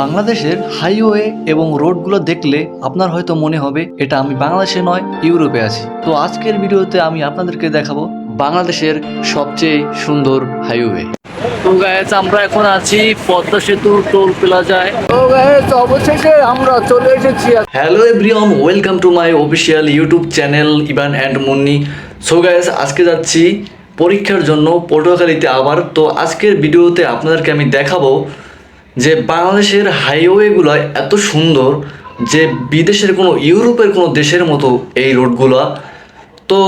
বাংলাদেশের হাইওয়ে এবং রোডগুলো দেখলে আপনার হয়তো মনে হবে এটা আমি বাংলাদেশে নয় ইউরোপে আছি। তো আজকের ভিডিওতে আমি আপনাদেরকে দেখাবো বাংলাদেশের সবচেয়ে সুন্দর হাইওয়ে। তো গাইজ আমরা এখন আছি পদ্মা সেতু টোল প্লাজায়। তো গাইস অবশেষে আমরা চলে এসেছি। Hello everyone welcome to my official YouTube channel Ivan and Munni so guys আজকে যাচ্ছি পরীক্ষার জন্য পটুয়াখালীতে আবার। তো আজকের ভিডিওতে আপনাদেরকে আমি দেখাবো যে বাংলাদেশের হাইওয়েগুলো এত সুন্দর যে বিদেশের কোনো, ইউরোপের কোনো দেশের মতো এই রোডগুলো। তো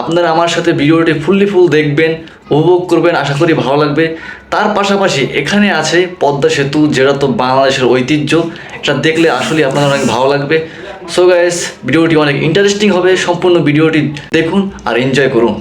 আপনারা আমার সাথে ভিডিওটি ফুললি ফুল দেখবেন, উপভোগ করবেন, আশা করি ভালো লাগবে। তার পাশাপাশি এখানে আছে পদ্মা সেতু, যেটা তো বাংলাদেশের ঐতিহ্য। এটা দেখলে আসলে আপনাদের অনেক ভালো লাগবে। সো গাইস ভিডিওটি অনেক ইন্টারেস্টিং হবে। সম্পূর্ণ ভিডিওটি দেখুন আর এনজয় করুন।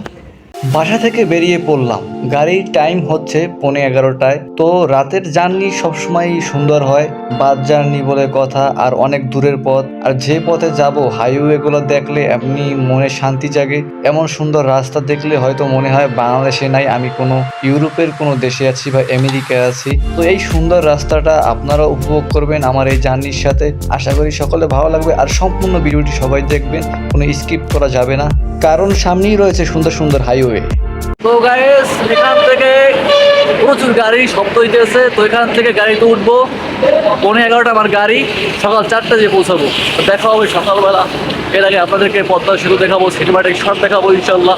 বাসা থেকে বেরিয়ে পড়লাম। গাড়ির টাইম হচ্ছে পৌনে এগারোটায়। তো রাতের জার্নি সবসময় সুন্দর হয়। বাস জার্নি বলে কথা আর অনেক দূরের পথ। আর যে পথে যাব হাইওয়েগুলো দেখলে এমনি মনে শান্তি জাগে। এমন সুন্দর রাস্তা দেখলে হয়তো মনে হয় বাংলাদেশে নাই, আমি কোনো ইউরোপের কোনো দেশে আছি বা আমেরিকায় আছি। তো এই সুন্দর রাস্তাটা আপনারা উপভোগ করবেন আমার এই জার্নির সাথে। আশা করি সকলে ভালো লাগবে। আর সম্পূর্ণ ভিডিওটি সবাই দেখবেন, কোনো স্কিপ করা যাবে না। কারণ সামনেই রয়েছে সুন্দর সুন্দর হাইওয়ে তো গাইস এখান থেকে প্রচুর গাড়ি শব্দ হইতেছে। তো এখান থেকে গাড়িতে উঠবো। পৌনে এগারোটা আমার গাড়ি। সকাল চারটা দিয়ে পৌঁছাবো। দেখা হবে সকালবেলা। এর আগে আপনাদেরকে পদ্মা সেতু দেখাবো সিনেমাটিক শট দেখাবো ইনশাল্লাহ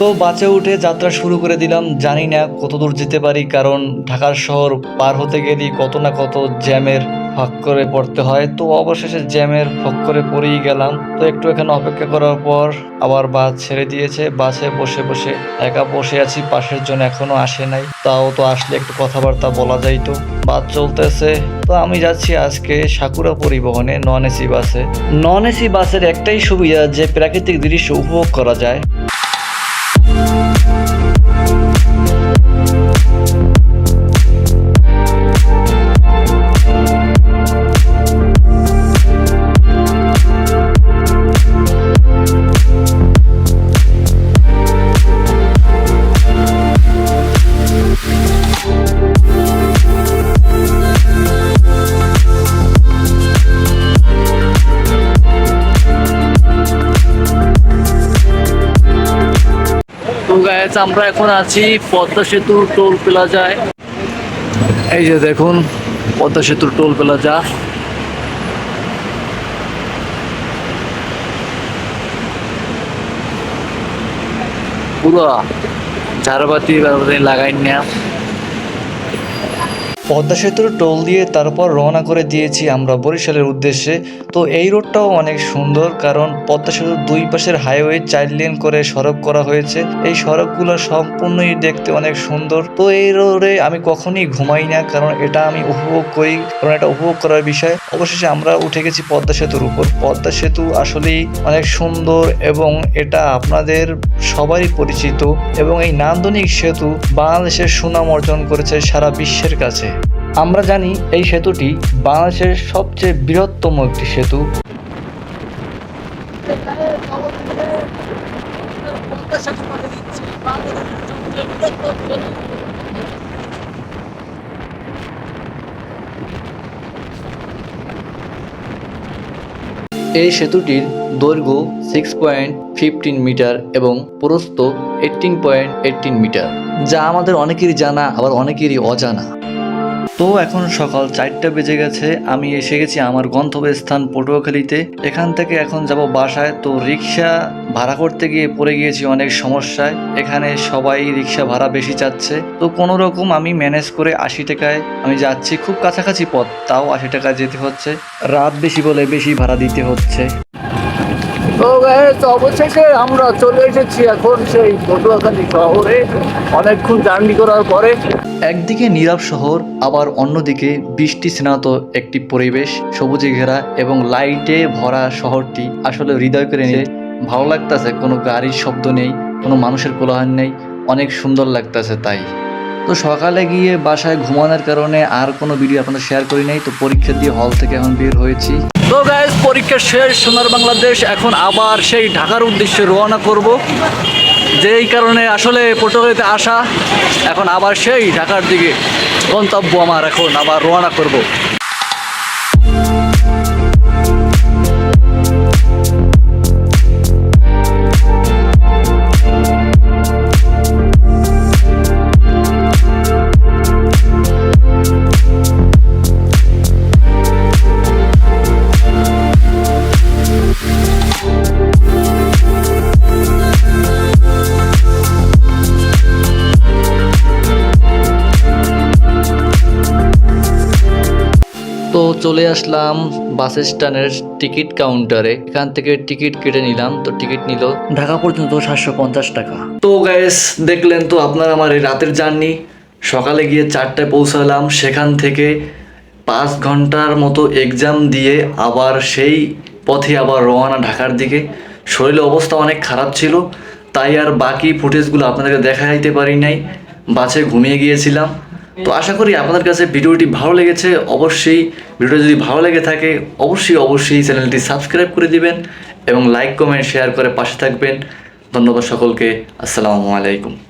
তো বাসে উঠে যাত্রা শুরু করে দিলাম। জানি না কত দূর যেতে পারি কারণ ঢাকার শহর পার হতে গেলেই কত না কত জ্যামের ফাঁক করে পড়তে হয়। তো অবশেষে জ্যামের ফাঁক করে পড়েই গেলাম। তো একটু এখানে অপেক্ষা করার পর আবার বাস ছেড়ে দিয়েছে। বাসে বসে বসে একা বসে আছি, পাশের জন্য এখনও আসে নাই। তাও তো আসলে একটু কথাবার্তা বলা যাইতো বাস চলতেছে। তো আমি যাচ্ছি আজকে সাকুরা পরিবহনে নন এসি বাসে। নন এসি বাসের একটাই সুবিধা, যে প্রাকৃতিক দৃশ্য উপভোগ করা যায়। আমরা এখন আছি পদ্মা সেতুর টোল প্লাজায়। এই যে দেখুন, পদ্মা সেতুর টোল প্লাজা। পুরো ঝাড়বাতি লাগাই না পদ্মা সেতুর টোল দিয়ে তারপর রওনা করে দিয়েছি আমরা বরিশালের উদ্দেশ্যে। তো এই রোডটাও অনেক সুন্দর কারণ পদ্মা সেতুর দুই পাশের হাইওয়ে চার লেন করে সড়ক করা হয়েছে। এই সড়কগুলো সম্পূর্ণই দেখতে অনেক সুন্দর। তো এই রোডে আমি কখনই ঘুমাই না কারণ এটা আমি উপভোগ করি, কারণ এটা উপভোগ করার বিষয়। অবশেষে আমরা উঠে গেছি পদ্মা সেতুর উপর। পদ্মা সেতু আসলেই অনেক সুন্দর এবং এটা আপনাদের সবারই পরিচিত এবং এই নান্দনিক সেতু বাংলাদেশের সুনাম অর্জন করেছে সারা বিশ্বের কাছে। আমরা জানি এই সেতুটি বাংলাদেশের সবচেয়ে বৃহত্তম একটি সেতু। এই সেতুটির দৈর্ঘ্য সিক্স পয়েন্ট ফিফটিন মিটার এবং প্রস্থ এইটিন পয়েন্ট এইটিন মিটার যা আমাদের অনেকেরই জানা, আবার অনেকেরই অজানা। তো এখন সকাল চারটা বেজে গেছে, আমি এসে গেছি আমার গন্তব্যস্থান পটুয়াখালীতে। এখান থেকে এখন যাব বাসায়, তো রিক্সা ভাড়া করতে গিয়ে পড়ে গিয়েছি অনেক সমস্যায়। এখানে সবাই রিক্সা ভাড়া বেশি চাচ্ছে। তো কোনো রকম আমি ম্যানেজ করে আশি টাকায় আমি যাচ্ছি। খুব কাছাকাছি পথ, তাও আশি টাকা যেতে হচ্ছে। রাত বেশি বলে বেশি ভাড়া দিতে হচ্ছে। তো গাইস অবশেষে আমরা চলে এসেছি এখন সেই পটুয়াখালী শহরে। অনেকক্ষণ জার্নি করার পরে। একদিকে নীরব শহর, আবার অন্যদিকে বৃষ্টি স্নাত একটি পরিবেশ, সবুজে ঘেরা এবং লাইটে ভরা শহরটি আসলে হৃদয় করে নিয়ে ভালো লাগতেছে, কোনো গাড়ির শব্দ নেই, কোনো মানুষের কোলাহল নেই, অনেক সুন্দর লাগতেছে তাই। তো সকালে গিয়ে বাসায় ঘুমানোর কারণে আর কোনো ভিডিও আপনাদের শেয়ার করি নাই, তো পরীক্ষা দিয়ে হল থেকে এখন বের হয়েছি। তো গাইজ পরীক্ষা শেষ, সোনার বাংলাদেশ। এখন আবার সেই ঢাকার উদ্দেশ্যে রওনা করব। যেই কারণে আসলে পটুয়াখালীতে আসা, এখন আবার সেই ঢাকার দিকে গন্তব্য আমার এখন আবার রওনা করব। চলে আসলাম বাস স্ট্যান্ডের টিকিট কাউন্টারে। এখান থেকে টিকিট কেটে নিলাম, তো টিকিট নিল ঢাকা পর্যন্ত সাতশো পঞ্চাশ টাকা। তো গ্যাস দেখলেন তো আপনার আমার এই রাতের জার্নি সকালে গিয়ে চারটায় পৌঁছালাম, সেখান থেকে পাঁচ ঘণ্টার মতো এক্সাম দিয়ে আবার সেই পথে আবার রওনা ঢাকার দিকে। শরীরের অবস্থা অনেক খারাপ ছিল, তাই আর বাকি ফুটেজগুলো আপনাদেরকে দেখা যাইতে পারি নাই। বাসে ঘুমিয়ে গিয়েছিলাম। তো আশা করি আপনাদের কাছে ভিডিওটি ভালো লেগেছে। অবশ্যই ভিডিও যদি ভালো লেগে থাকে, অবশ্যই অবশ্যই চ্যানেলটি সাবস্ক্রাইব করে দিবেন এবং লাইক, কমেন্ট, শেয়ার করে পাশে থাকবেন। ধন্যবাদ সকলকে। আসসালামু আলাইকুম।